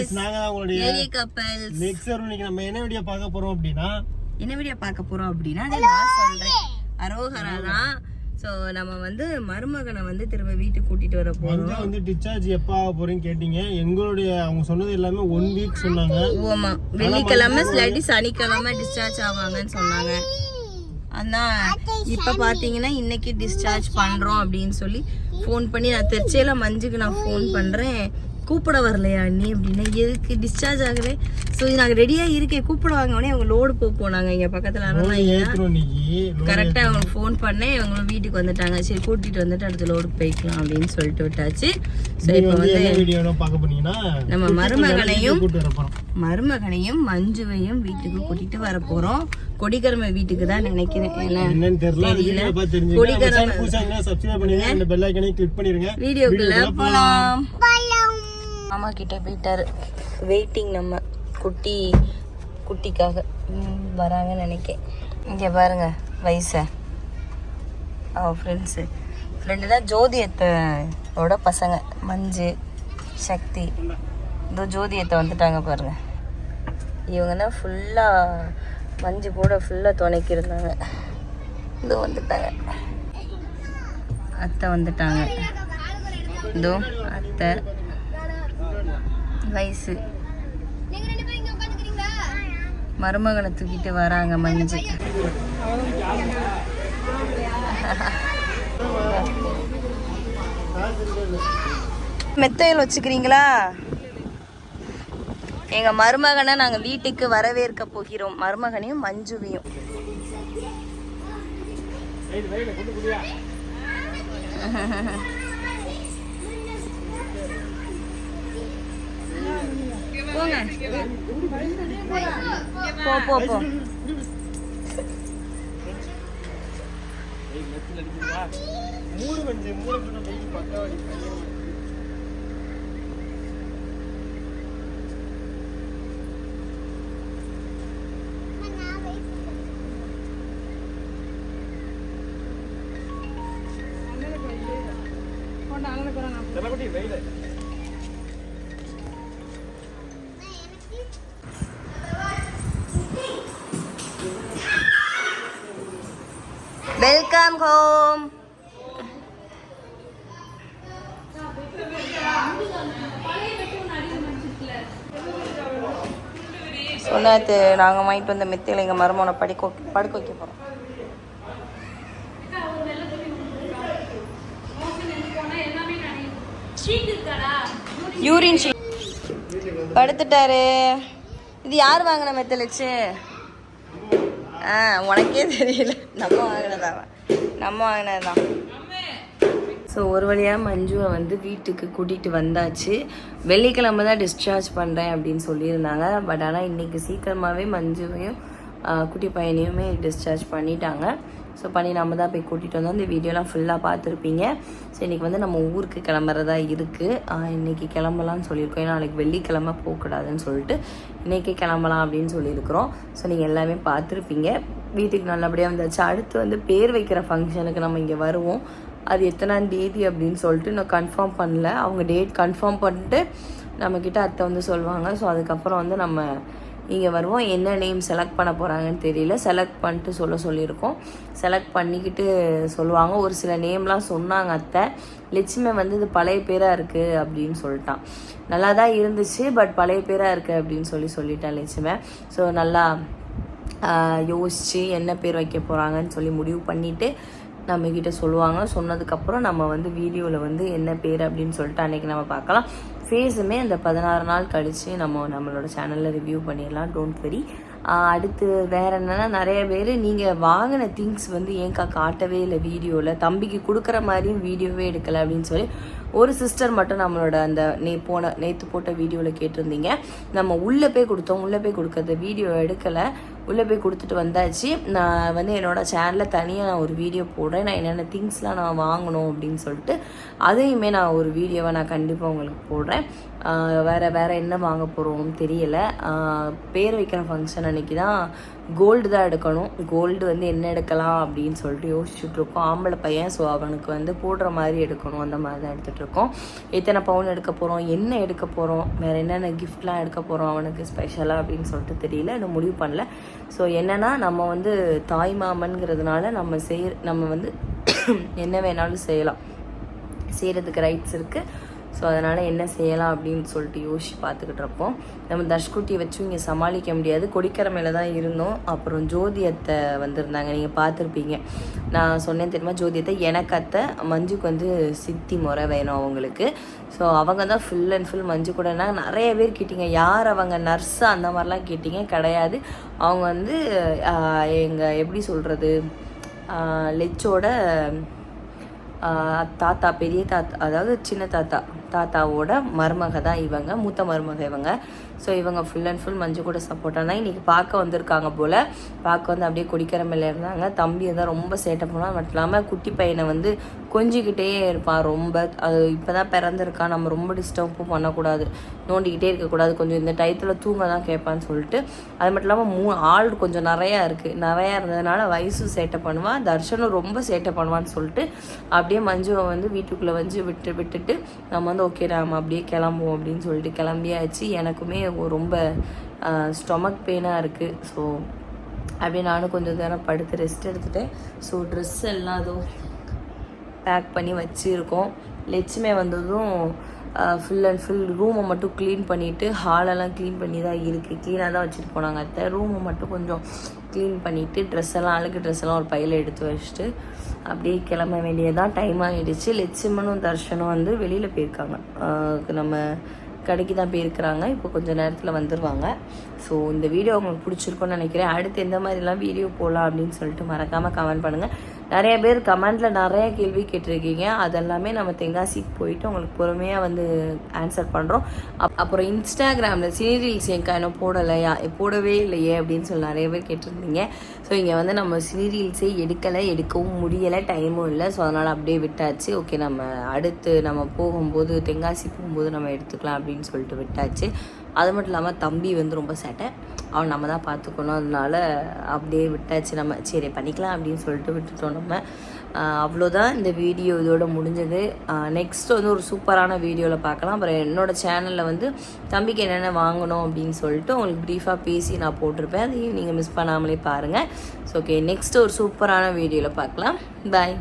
Families நாங்க தான் உங்களுடைய ஏரி கப்பல்ஸ் மிக்சர் இன்னைக்கு நம்ம என்ன வீடியோ பார்க்க போறோம் அப்படின்னா? என்ன வீடியோ பார்க்க போறோம் அப்படின்னா அதை நான் சொல்றேன். அரோகரா தான். ஸோ நம்ம வந்து மருமகனை வந்து திரும்ப வீட்டுக்கு கூட்டிட்டு வர போறோம். வந்து டிஸ்சார்ஜ் எப்போ ஆக போறேன்னு கேட்டீங்க. எங்களுடைய அவங்க சொன்னது எல்லாமே ஒன் வீக் சொன்னாங்க. ஆமா. வெள்ளிக்கிழமை இல்லாட்டி சனிக்கிழமை டிஸ்சார்ஜ் ஆவாங்கன்னு சொன்னாங்க. அதான். இப்ப பாத்தீங்கன்னா இன்னைக்கு டிஸ்சார்ஜ் பண்றோம் அப்படின்னு சொல்லி ஃபோன் பண்ணி நான் திருச்சியில மஞ்சுக்கு நான் ஃபோன் பண்றேன். கூப்பிட வரலையா நீ அப்படின்னா எதுக்கு? டிஸ்சார்ஜ் ஆகவே. ஸோ நாங்கள் ரெடியாக இருக்கேன் கூப்பிட வாங்க உடனே அவங்க லோடு போக போனாங்க. இங்கே பக்கத்தில் ஆனால் கரெக்டாக அவங்களுக்கு ஃபோன் பண்ணேன் இவங்களும் வீட்டுக்கு வந்துட்டாங்க. சரி கூட்டிட்டு வந்துட்டு அடுத்த லோடு போய்க்கலாம் அப்படின்னு சொல்லிட்டு விட்டாச்சு. ஸோ இப்போ வந்து நம்ம மருமகனையும் மருமகனையும் மஞ்சுவையும் வீட்டுக்கு கூட்டிட்டு வர போறோம். கொடிக்கரமை வீட்டுக்கு தான் நினைக்கிறேன். என்னன்னு தெரியல. கொடிக்கரமை. சேனல் புதுசா இருந்தா சப்ஸ்கிரைப் பண்ணிருங்க இந்த பெல் ஐக்கனை கிளிக் பண்ணிருங்க. வீடியோக்குள்ள போலாம். மாமா கிட்டே போயிட்டார். வெயிட்டிங் நம்ம குட்டி குட்டிக்காக ம், வராங்கன்னு நினைக்கேன். இங்கே பாருங்க வயசை. அவள் ஃப்ரெண்ட்ஸு ஃப்ரெண்டு தான் ஜோதியத்தோட பசங்க. மஞ்சு சக்தி. இதோ ஜோதியத்தை வந்துட்டாங்க பாருங்க. இவங்க தான் ஃபுல்லாக மஞ்சு கூட ஃபுல்லாக துணைக்கி இருந்தாங்க. இதோ வந்துட்டாங்க. அத்தை வந்துட்டாங்க. இதோ அத்தை. வயசு மருமகனை தூக்கிட்டு வராங்க மஞ்சு. மெத்தையில் வச்சுக்கிறீங்களா? எங்க மருமகனை நாங்க வீட்டுக்கு வரவேற்க போகிறோம். மருமகனையும் மஞ்சுவையும். போங்க. போ போ போ. மூணு மூணு வெயில் பக்காவாடி வெயில். வெல்கம் ஹோம் சொன்னாத்து நாங்கள் வாங்கிட்டு வந்த மெத்தையில் எங்கள் மருமனை படிக்க படுக்க வைக்க போகிறோம் யூரின் படுத்துட்டாரு. இது யார் வாங்கின மெத்தலிச்சு ஆ உனக்கே தெரியல. நம்ம வாங்கினதாவா? நம்ம வாங்கினதுதான். ஸோ ஒரு வழியாக மஞ்சுவை வந்து வீட்டுக்கு கூட்டிகிட்டு வந்தாச்சு. வெள்ளிக்கிழமை தான் டிஸ்சார்ஜ் பண்ணுறேன் அப்படின்னு சொல்லியிருந்தாங்க. பட் ஆனால் இன்றைக்கி சீக்கிரமாகவே மஞ்சுவையும் குட்டி பையனையுமே டிஸ்சார்ஜ் பண்ணிட்டாங்க. ஸோ பண்ணி நம்ம தான் போய் கூட்டிகிட்டு வந்தோம். இந்த வீடியோலாம் ஃபுல்லாக பார்த்துருப்பீங்க. ஸோ இன்றைக்கி வந்து நம்ம ஊருக்கு கிளம்புறதா இருக்குது இன்றைக்கி கிளம்பலாம்னு சொல்லியிருக்கோம். ஏன்னா நாளைக்கு வெள்ளிக்கிழமை போகக்கூடாதுன்னு சொல்லிட்டு இன்றைக்கி கிளம்பலாம் அப்படின்னு சொல்லியிருக்கிறோம். ஸோ நீங்கள் எல்லாமே பார்த்துருப்பீங்க. வீட்டுக்கு நல்லபடியாக வந்தாச்சு. அடுத்து வந்து பேர் வைக்கிற ஃபங்க்ஷனுக்கு நம்ம இங்கே வருவோம். அது எத்தனாம் தேதி அப்படின்னு சொல்லிட்டு நான் கன்ஃபார்ம் பண்ணல. அவங்க டேட் கன்ஃபார்ம் பண்ணிட்டு நம்மக்கிட்ட அத்தை வந்து சொல்லுவாங்க. ஸோ அதுக்கப்புறம் வந்து நம்ம இங்கே வருவோம். என்ன நேம் செலக்ட் பண்ண போகிறாங்கன்னு தெரியல. செலக்ட் பண்ணிட்டு சொல்ல சொல்லியிருக்கோம். செலக்ட் பண்ணிக்கிட்டு சொல்லுவாங்க. ஒரு சில நேம்லாம் சொன்னாங்க அத்தை. லட்சுமி வந்து இது பழைய பேராக இருக்குது அப்படின்னு சொல்லிட்டான். நல்லா தான் இருந்துச்சு பட் பழைய பேராக இருக்குது அப்படின்னு சொல்லி சொல்லிட்டான் லட்சுமி. ஸோ நல்லா யோசித்து என்ன பேர் வைக்க போகிறாங்கன்னு சொல்லி முடிவு பண்ணிவிட்டு நம்மக்கிட்ட சொல்லுவாங்க. சொன்னதுக்கப்புறம் நம்ம வந்து வீடியோவில் வந்து என்ன பேர் அப்படின்னு சொல்லிட்டு அன்றைக்கி நம்ம பார்க்கலாம். ஃபேஸுமே அந்த பதினாறு நாள் கழித்து நம்ம நம்மளோட சேனலில் ரிவ்யூ பண்ணிடலாம். டோன்ட் வெரி அடுத்து வேற என்னன்னா நிறைய பேர் நீங்கள் வாங்கின திங்ஸ் வந்து ஏன்க்கா காட்டவே இல்லை வீடியோவில் தம்பிக்கு கொடுக்குற மாதிரியும் வீடியோவே எடுக்கலை அப்படின்னு சொல்லி ஒரு சிஸ்டர் மட்டும் நம்மளோட அந்த நே போன நேற்று போட்ட வீடியோவில் கேட்டிருந்தீங்க. நம்ம உள்ளே போய் கொடுத்தோம். உள்ளே போய் கொடுக்கறது வீடியோ எடுக்கலை. உள்ளே போய் கொடுத்துட்டு வந்தாச்சு. நான் வந்து என்னோடய சேனலில் தனியாக நான் ஒரு வீடியோ போடுறேன். நான் என்னென்ன திங்ஸ்லாம் நான் வாங்கணும் அப்படின்னு சொல்லிட்டு அதையுமே நான் ஒரு வீடியோவை நான் கண்டிப்பாக உங்களுக்கு போடுறேன். வேறு வேறு என்ன வாங்க போகிறோம் தெரியலை. பேர் வைக்கிற ஃபங்க்ஷன் அன்னைக்கு தான் கோல்டு தான் எடுக்கணும். கோல்டு வந்து என்ன எடுக்கலாம் அப்படின்னு சொல்லிட்டு யோசிச்சுட்டு இருக்கோம் ஆம்பளை பையன் ஸோ அவனுக்கு வந்து போடுற மாதிரி எடுக்கணும். அந்த மாதிரி தான் எடுத்துகிட்ருக்கோம் எத்தனை பவுன் எடுக்க போகிறோம் என்ன எடுக்க போகிறோம் வேறு என்னென்ன கிஃப்ட்லாம் எடுக்க போகிறோம் அவனுக்கு ஸ்பெஷலாக அப்படின்னு சொல்லிட்டு தெரியல. இன்னும் முடிவு பண்ணல. ஸோ என்னென்னா நம்ம வந்து தாய் மாமன்கிறதுனால நம்ம செய் நம்ம வந்து என்ன வேணாலும் செய்யலாம். செய்கிறதுக்கு ரைட்ஸ் இருக்குது ஸோ அதனால் என்ன செய்யலாம் அப்படின்னு சொல்லிட்டு யோசிச்சு பார்த்துக்கிட்டு இருப்போம். நம்ம தஷ்குட்டியை வச்சு இங்கே சமாளிக்க முடியாது. கொடிக்கரை மேலே தான் இருந்தோம். அப்புறம் ஜோதியத்தை வந்திருந்தாங்க. நீங்கள் பார்த்துருப்பீங்க. நான் சொன்னேன் தெரியுமா? ஜோதியத்தை எனக்கு அத்தை மஞ்சுக்கு வந்து சித்தி முறை வேணும் அவங்களுக்கு. ஸோ அவங்க தான் ஃபுல் அண்ட் ஃபுல் மஞ்சு கூடனா நிறைய பேர் கேட்டிங்க. யார் அவங்க? நர்ஸு அந்த மாதிரிலாம் கேட்டிங்க. கிடையாது. அவங்க வந்து எங்கள் எப்படி சொல்கிறது லெச்சோட தாத்தா பெரிய தாத்தா அதாவது சின்ன தாத்தா. தாத்தாவோட மருமக தான் இவங்க மூத்த மருமக இவங்க. ஸோ இவங்க ஃபுல் அண்ட் ஃபுல் மஞ்சு கூட சப்போர்ட்டாக தான் இன்றைக்கி பார்க்க வந்திருக்காங்க போல். பார்க்க வந்து அப்படியே குடிக்கிற இருந்தாங்க. தம்பி தான் ரொம்ப சேட்டை போனால் மட்டும் இல்லாமல் குட்டி பையனை வந்து கொஞ்சிக்கிட்டே இருப்பான் ரொம்ப. அது இப்போ தான் பிறந்திருக்கான் நம்ம ரொம்ப டிஸ்டர்பும் பண்ணக்கூடாது. நோண்டிக்கிட்டே இருக்கக்கூடாது. கொஞ்சம் இந்த டயத்தில் தூங்க தான் கேட்பான்னு சொல்லிட்டு. அது மட்டும் இல்லாமல் மூ ஆள் கொஞ்சம் நிறையா இருக்குது நிறையா இருந்ததுனால வயசு சேட்டை பண்ணுவான். தர்ஷனும் ரொம்ப சேட்டை பண்ணுவான்னு சொல்லிட்டு அப்படியே மஞ்சுவை வந்து வீட்டுக்குள்ளே வந்து விட்டு விட்டுட்டு நம்ம வந்து ஓகே நம்ம அப்படியே கிளம்புவோம் அப்படின்னு சொல்லிட்டு கிளம்பியாச்சு. எனக்குமே ரொம்ப ஸ்டொமக் பெயினாக இருக்குது ஸோ அப்படியே நானும் கொஞ்சம் நேரம் படுத்து ரெஸ்ட் எடுத்துட்டேன். ஸோ ட்ரெஸ் எல்லாம் அதுவும் பேக் பண்ணி வச்சுருக்கோம். லட்சுமி வந்ததும் ஃபுல் அண்ட் ஃபுல் ரூமை மட்டும் க்ளீன் பண்ணிவிட்டு ஹாலெல்லாம் க்ளீன் பண்ணி தான் இருக்குது க்ளீனாக தான் வச்சுட்டு போனாங்க. அத்தை ரூமை மட்டும் கொஞ்சம் க்ளீன் பண்ணிவிட்டு ட்ரெஸ் எல்லாம் அழுக்கு ட்ரெஸ் எல்லாம் ஒரு பையில் எடுத்து வச்சுட்டு அப்படியே கிளம்ப வேண்டியதான் டைம் ஆகிடுச்சு லட்சுமணும் தர்ஷனும் வந்து வெளியில் போயிருக்காங்க. ஆஹ் நம்ம கடைக்கு தான் போயிருக்கிறாங்க. இப்போ கொஞ்சம் நேரத்தில் வந்துடுவாங்க ஸோ இந்த வீடியோ உங்களுக்கு பிடிச்சிருக்கும்னு நினைக்கிறேன். அடுத்து எந்த மாதிரிலாம் வீடியோ போகலாம் அப்படின்னு சொல்லிட்டு மறக்காமல் கமெண்ட் பண்ணுங்கள் நிறைய பேர் கமெண்டில் நிறைய கேள்வி கேட்டிருக்கீங்க. அதெல்லாமே நம்ம தென்காசிக்கு போயிட்டு உங்களுக்கு பொறுமையாக வந்து ஆன்சர் பண்ணுறோம் அப் அப்புறம் இன்ஸ்டாகிராமில் சினி ரீல்ஸ் என் இன்னும் போடலையா? போடவே இல்லையே அப்படின்னு சொல்லி நிறைய பேர் கேட்டிருந்தீங்க. ஸோ இங்கே வந்து நம்ம சினி ரீல்ஸே எடுக்கலை எடுக்கவும் முடியலை டைமும் இல்லை. ஸோ அதனால் அப்படியே விட்டாச்சு. ஓகே நம்ம அடுத்து நம்ம போகும்போது தென்காசி போகும்போது நம்ம எடுத்துக்கலாம் அப்படின்னு சொல்லிட்டு விட்டாச்சு. அது மட்டும் இல்லாமல் தம்பி வந்து ரொம்ப சேட்டை. அவன் நம்ம தான் பார்த்துக்கணும். அதனால அப்படியே விட்டாச்சு நம்ம. சரி பண்ணிக்கலாம் அப்படின்னு சொல்லிட்டு விட்டுட்டோம் நம்ம. அவ்வளோதான் இந்த வீடியோ இதோட முடிஞ்சது. நெக்ஸ்ட் வந்து ஒரு சூப்பரான வீடியோவில் பார்க்கலாம். அப்புறம் என்னோடய சேனலில் வந்து தம்பிக்கு என்னென்ன வாங்கணும் அப்படின்னு சொல்லிட்டு உங்களுக்கு ப்ரீஃபாக பேசி நான் போட்டிருப்பேன். அதையும் நீங்கள் மிஸ் பண்ணாமலே பாருங்கள் ஸோ ஓகே நெக்ஸ்ட் ஒரு சூப்பரான வீடியோவில் பார்க்கலாம். பாய்